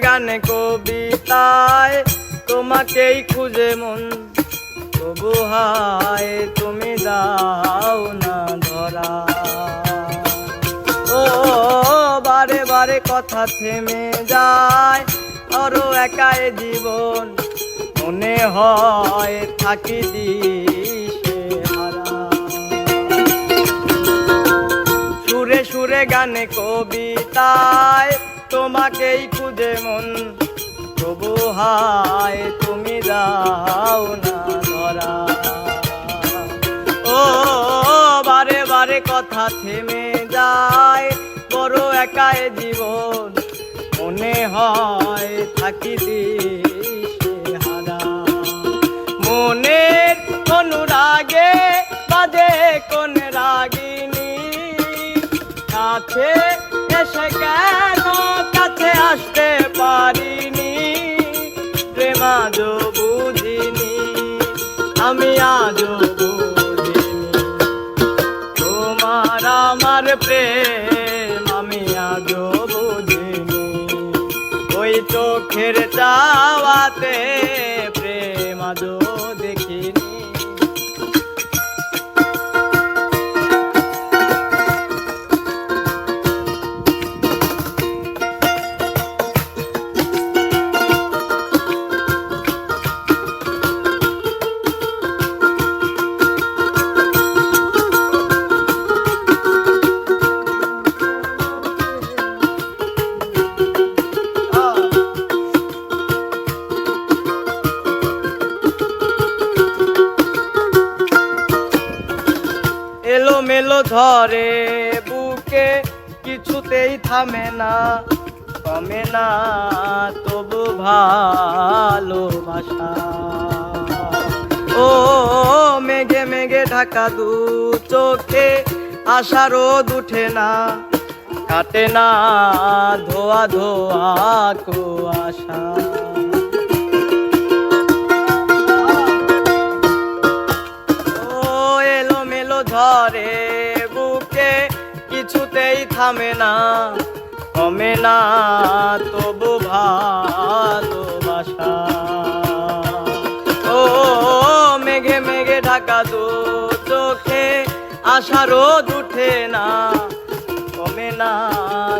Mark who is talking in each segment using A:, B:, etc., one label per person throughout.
A: গানে কবিতায় তোমাকেই খুঁজে মন। তবু হায়, তুমি দাও না ধরা। ও, বারে বারে কথা থেমে যায় আরও একাই জীবন। মনে হয় থাকি সুরে সুরে গানে কবিতায় তোমাকেই খুঁজে মন। তবু হায়, তুমি দাও না ধরা। ও, বারে বারে কথা থেমে যায়, বড় একাই জীবন। মনে হয় থাকি দিশে চোখের চাওয়াতে প্রেম মেলো ধরে বুকে কিছুতেই থামে না, কমে না তবু ভালোবাসা। ও, মেঘে মেঘে ঢাকা দু চোখে আশা রোদ উঠে না, কাটে না ধোয়া ধোয়া কুয়াশা। কিছুতেই থামে না, কমে না, তবু ভালোবাসা। ও, মেঘে মেঘে ঢাকা দু চোখে, আশা রোদ উঠে না, কমে না,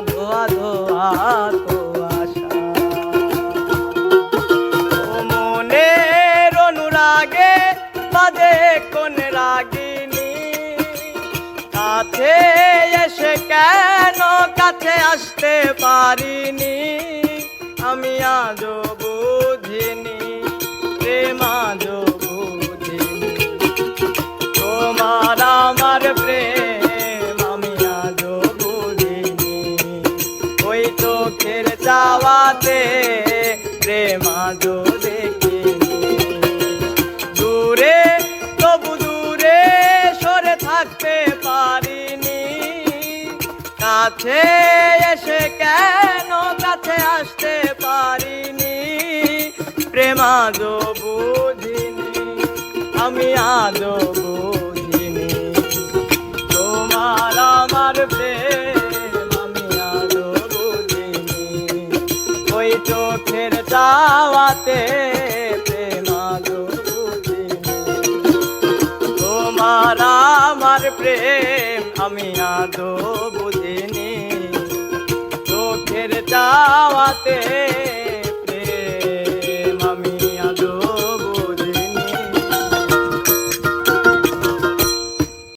A: ধোয়া ধোয়া বাজে কোন রাগিনী, কাছে কেন কাছে আসতে পারিনি? আমি আজও বুঝিনি, প্রেম আজও বুঝিনি। তোমার আমার প্রেম আমি আজও বুঝিনি। ওই তো চোখের চাওয়াতে প্রেম আজও কাছে এসে কেন কাছে আসতে পারিনি? প্রেম আজও বুঝিনি, আমি আজও বুঝিনি। তোমার আমার প্রেম, আমি আজও বুঝিনি। ওই চোখের চাওয়াতে প্রেম আজও বুঝিনি। তোমার আমার প্রেম, আমি আদৌ বুঝিনি। চোখের চাওয়াতে